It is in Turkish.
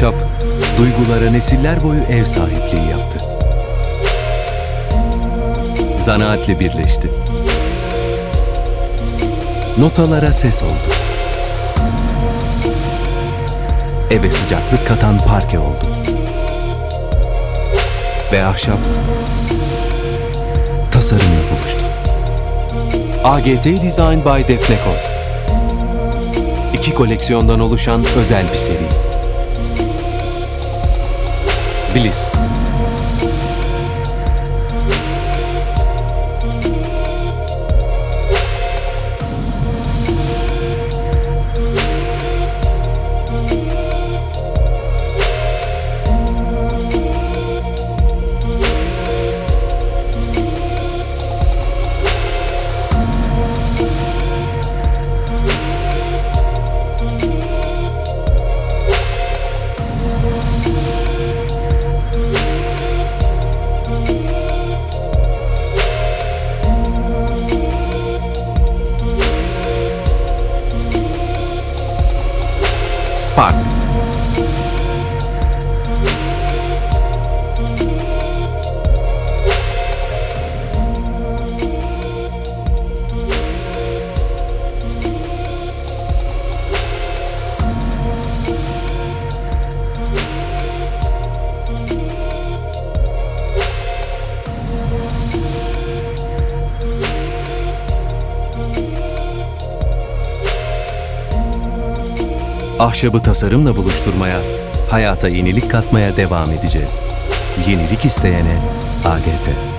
Ahşap, duygulara nesiller boyu ev sahipliği yaptı. Zanaatle birleşti. Notalara ses oldu. Eve sıcaklık katan parke oldu. Ve ahşap tasarımla buluştu. AGT Design by Defne Koz. İki koleksiyondan oluşan özel bir seri. Bilis. Park. Ahşabı tasarımla buluşturmaya, hayata yenilik katmaya devam edeceğiz. Yenilik isteyene AGT.